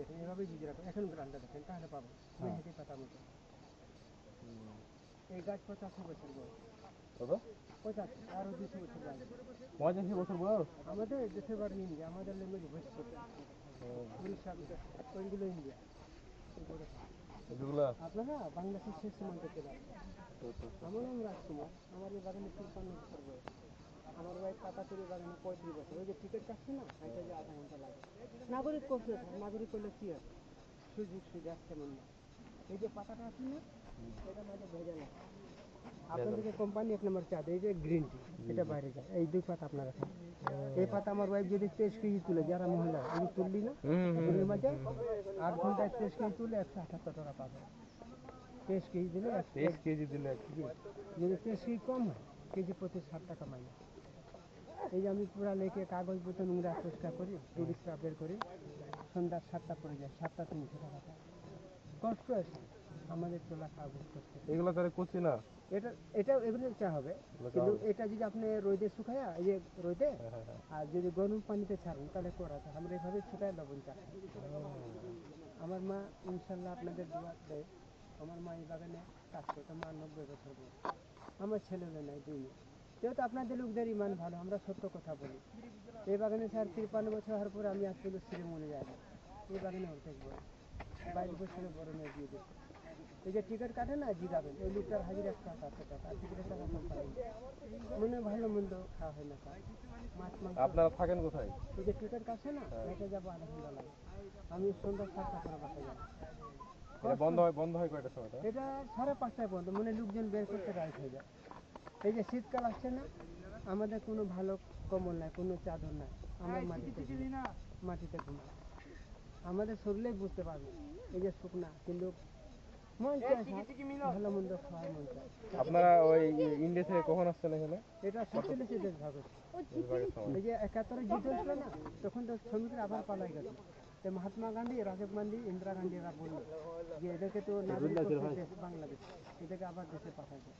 দেখেন এভাবে যদি রাখেন এখন গ্রানটা দেখেন তাহলে পাবেন। মেহেদি পাতা মতো এই গাছ পঁচাশি বছর বয়স। কত? পঁচাশি আরও দুশো বছর বয়স। পঁয়তাল্লিশ বছর বয়স? আমাদের দেশের বাড়ি ইন্ডিয়া আমাদের ল্যাঙ্গুয়েজ ভোজপুরি উড়িষ্যা বিহার, ওইগুলো ইন্ডিয়া। আপনারা বাংলাদেশের শেষ সীমান্তে চলে আসবেন আমার নাম রাজকুমার আমার এই বাগানে তিপ্পান্ন বছর বয়স। আমার ওয়াইফ পাতা তুলি বাগানে পঁয়ত্রিশ বছর। ওই যে টিকিট কাটছে না এটা যে আধা ঘণ্টা লাগে। নাগরিক করছে নাগরিক করলে কি আছে সুযোগ সুবিধা তেমন না এই যে পাতাটা আছে না এটা মাঝে ভেজা আপনাদেরকে কোম্পানি এক নম্বর চা দেয় যে গ্রিন টি এটা বাইরে যায়। এই দুই পাতা আপনারা খান। এই পাতা আমার ওয়াইফ যদি তেইশ কেজি তুলে যারা মহিলা তুললি না মাঝে আট ঘন্টায় তেইশ কেজি তুলে একশো আঠাত্তর টাকা পাবে। তেইশ কেজি দিলে তেইশ কেজি দিলে যদি তেইশ কেজি কম হয় কেজি প্রতি ষাট টাকা মাইনাস এই যে আমি পুরা লেকে কাগজ পত্র নোংরা পরিষ্কার করি টুরিস্টরা বের করি। সন্ধ্যা সাতটা পড়ে যায় সাতটা তিনশো টাকা। কষ্ট আছে আমাদের তোলা কাগজ করতে। এগুলো তাহলে কচি না? এটা এটা এগুলো চা হবে। কিন্তু এটা যদি আপনি রোদে শুকায়া এই যে রোদে হ্যাঁ হ্যাঁ হ্যাঁ। আর যদি গরম পানিতে ছাড়েন তাহলে করা। যায় আমরা এভাবে শুকায় লবণ চা আমার মা ইনশাল্লাহ আপনাদের দোয়া দেয়। আমার মা এই বাগানে কাজ করতো মা নব্বই বছর বয়স। আমার ছেলে হলো নাই দুই মেয়ে। যেহেতু আপনাদের লোকদের ইমান ভালো আমরা সত্য কথা বলি। এই বাগানে স্যার তিরপান্ন বছর হওয়ার পরে আমি আজ পর্যন্ত মনে যায় না। এই বাগানে অর্ধেক বয়স বাইশ বছরের বড় মেয়ে দিয়ে দিচ্ছে এই যে টিকিট কাটে না জিগাবেন ওই লোকটার হাজির আটাত্তর টাকা আর টিকিটের টাকা কম পাই মনে ভালো মন্দ খাওয়া হয় না মাছ মাংস। আপনারা থাকেন কোথায়? এই যে টিকিট কাটছে না হেঁটে যাব লাগে আমি সন্ধ্যা সাতটা করে বাসায় যাব। বন্ধ হয় বন্ধ হয় কয়টার সময় এটা? এটা সাড়ে পাঁচটায় পর্যন্ত মানে লোকজন বের করতে রাইট হয়ে যায়। এই যে শীতকাল আসছে না আমাদের কোনো ভালো কম্বল নাই কোনো চাদর নাই। আমরা মাটিতে ঘুমাই। মাটিতে ঘুমাই। আমাদের শরীরে বুঝতে পারবে এই যে শুকনা কিন্তু মন ভালো মন্দ খাওয়ার মন চায়। আপনারা ওই ইন্ডিয়া থেকে কখন আসছেন এখানে? এটা সাতচল্লিশে দেশ ভাগ হচ্ছে। বেশিরভাগের সময়। এই যে একাত্তরে যুদ্ধ ছিল না তখন তো শ্রমিকরা আবার পালাই গেল তো মহাত্মা গান্ধী রাজীব গান্ধী ইন্দিরা গান্ধী এরা বলল যে এদেরকে তো বাংলাদেশ। এদেরকে আবার দেশে পাঠাবে